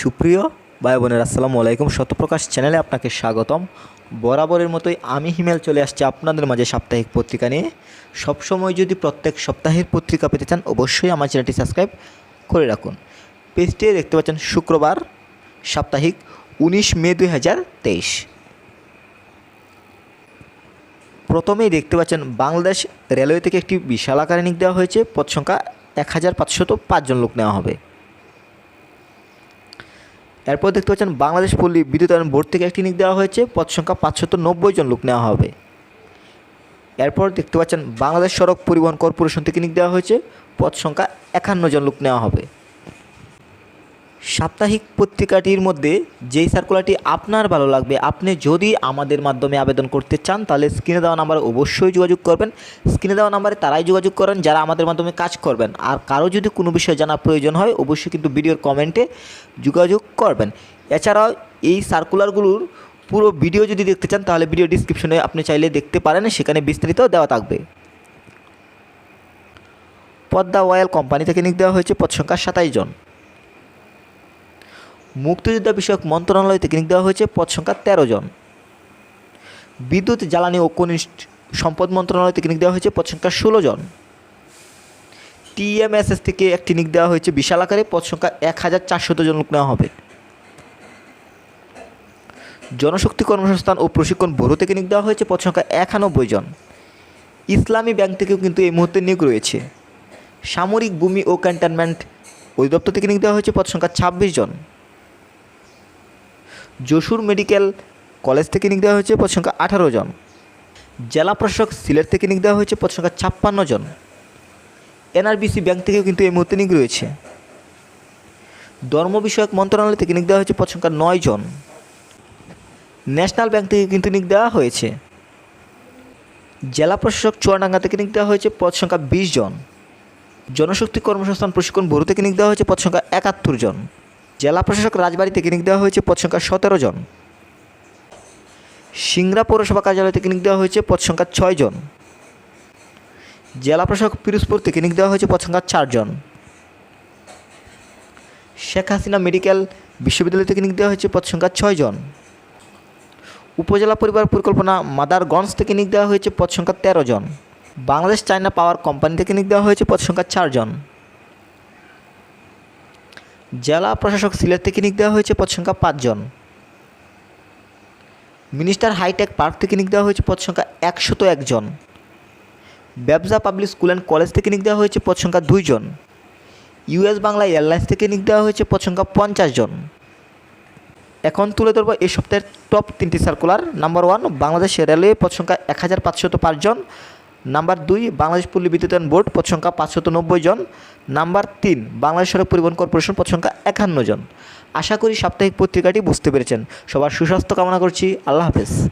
সুপ্রিয় ভাই বোনের, আসসালামু আলাইকুম। সত্যপ্রকাশ চ্যানেলে আপনাকে স্বাগতম। বরাবরের মতোই আমি হিমেল চলে আসছি আপনাদের মাঝে সাপ্তাহিক পত্রিকা নিয়ে। সবসময় যদি প্রত্যেক সপ্তাহের পত্রিকা পেতে চান, অবশ্যই আমার চ্যানেলটি সাবস্ক্রাইব করে রাখুন। পেজটি দেখতে পাচ্ছেন শুক্রবার, সাপ্তাহিক উনিশ মে দুই হাজার তেইশ। প্রথমেই দেখতে পাচ্ছেন, বাংলাদেশ রেলওয়ে থেকে একটি বিশাল আকারে নিক দেওয়া হয়েছে। পদ সংখ্যা এক হাজার পাঁচশত পাঁচজন লোক নেওয়া হবে। এরপর দেখতে পাচ্ছেন বাংলাদেশ পল্লী বিদ্যুতায়ন বোর্ড থেকে একটি নিক দেওয়া হয়েছে। পদ সংখ্যা পাঁচশত নব্বই জন লোক নেওয়া হবে। এরপর দেখতে পাচ্ছেন বাংলাদেশ সড়ক পরিবহন কর্পোরেশন থেকে নিক দেওয়া হয়েছে। পদ সংখ্যা একান্ন জন লোক নেওয়া হবে। সাপ্তাহিক পত্রিকাটির মধ্যে যেই সার্কুলারটি আপনার ভালো লাগবে, আপনি যদি আমাদের মাধ্যমে আবেদন করতে চান, তাহলে স্ক্রিনে দেওয়া নাম্বারে অবশ্যই যোগাযোগ করবেন। স্ক্রিনে দেওয়া নাম্বারে তারাই যোগাযোগ করেন, যারা আমাদের মাধ্যমে কাজ করবেন। আর কারও যদি কোনো বিষয় জানা প্রয়োজন হয়, অবশ্যই কিন্তু ভিডিওর কমেন্টে যোগাযোগ করবেন। এছাড়াও এই সার্কুলারগুলোর পুরো ভিডিও যদি দেখতে চান, তাহলে ভিডিও ডিসক্রিপশনে আপনি চাইলে দেখতে পারেন, সেখানে বিস্তারিত দেওয়া থাকবে। পদ্মা অয়েল কোম্পানি থেকে নিক দেওয়া হয়েছে, পদ সংখ্যা সাতাইশ জন। মুক্তিযোদ্ধা বিষয়ক মন্ত্রণালয় থেকে নিক দেওয়া হয়েছে পদ সংখ্যা তেরো জন। বিদ্যুৎ, জ্বালানি ও খনিজ সম্পদ মন্ত্রণালয় থেকে নিক দেওয়া হয়েছে পদ সংখ্যা ষোলো জন। টিএমএসএস থেকে একটি নিক দেওয়া হয়েছে বিশাল আকারে, পদ সংখ্যা এক হাজার চারশত জন লোক নেওয়া হবে। জনশক্তি কর্মসংস্থান ও প্রশিক্ষণ ব্যুরো থেকে নিক দেওয়া হয়েছে পদ সংখ্যা একানব্বই জন। ইসলামী ব্যাংক থেকেও কিন্তু এই মুহূর্তে নিয়োগ রয়েছে। সামরিক, ভূমি ও ক্যান্টনমেন্ট অধিদপ্তর থেকে নিয়োগ দেওয়া হয়েছে পদ সংখ্যা ছাব্বিশ জন। যশোর মেডিকেল কলেজ থেকে নিয়োগ দেওয়া হয়েছে পদ সংখ্যা আঠারো জন। জেলা প্রশাসক সিলেট থেকে নিয়োগ দেওয়া হয়েছে পদ সংখ্যা ছাপ্পান্ন জন। এনআরবিসি ব্যাংক থেকেও কিন্তু এই মুহূর্তে নিয়োগ রয়েছে। ধর্ম বিষয়ক মন্ত্রণালয় থেকে নিয়োগ দেওয়া হয়েছে পদ সংখ্যা নয় জন। ন্যাশনাল ব্যাংক থেকে কিন্তু নিয়োগ দেওয়া হয়েছে। জেলা প্রশাসক চুয়াডাঙ্গা থেকে নিয়োগ দেওয়া হয়েছে পদ সংখ্যা বিশ জন। জনশক্তি কর্মসংস্থান প্রশিক্ষণ ব্যুরো থেকে নিয়োগ দেওয়া হয়েছে পদ সংখ্যা একাত্তর জন। জেলা প্রশাসক রাজবাড়ী থেকে নিয়োগ দেওয়া হয়েছে পদ সংখ্যা সতেরো জন। সিংড়া পৌরসভা কার্যালয় থেকে নিয়োগ দেওয়া হয়েছে পদ সংখ্যা ছয় জন। জেলা প্রশাসক পিরোজপুর থেকে নিয়োগ দেওয়া হয়েছে পদ সংখ্যা চারজন শেখ হাসিনা মেডিকেল বিশ্ববিদ্যালয় থেকে নিয়োগ দেওয়া হয়েছে পদ সংখ্যা ছয় জন। উপজেলা পরিবার পরিকল্পনা মাদারগঞ্জ থেকে নিয়োগ দেওয়া হয়েছে পদ সংখ্যা তেরো জন। বাংলাদেশ চায়না পাওয়ার কোম্পানি থেকে নিয়োগ দেওয়া হয়েছে পদ সংখ্যা চারজন জেলা প্রশাসক সিলেট থেকে নিয়োগ দেওয়া হয়েছে পদ সংখ্যা পাঁচজন। মিনিস্টার হাইটেক পার্ক থেকে নিয়োগ দেওয়া হয়েছে পদ সংখ্যা একশত একজন। ব্যবসা পাবলিক স্কুল অ্যান্ড কলেজ থেকে নিয়োগ দেওয়া হয়েছে পদ সংখ্যা দুইজন। ইউএস বাংলা এয়ারলাইন্স থেকে নিয়োগ দেওয়া হয়েছে পদ সংখ্যা পঞ্চাশ জন। এখন তুলে ধরবো এই সপ্তাহের টপ তিনটি circular number one Bangladesh railway পদ সংখ্যা এক হাজার পাঁচশত পাঁচজন নাম্বার দুই, বাংলাদেশ পল্লী বিদ্যুতায়ন বোর্ড, পদ সংখ্যা পাঁচশত নব্বই জন। নাম্বার তিন, বাংলাদেশ সড়ক পরিবহন কর্পোরেশন, পদ সংখ্যা একান্ন জন। আশা করি সাপ্তাহিক পত্রিকাটি বুঝতে পেরেছেন। সবার সুস্বাস্থ্য কামনা করছি। আল্লাহ হাফেজ।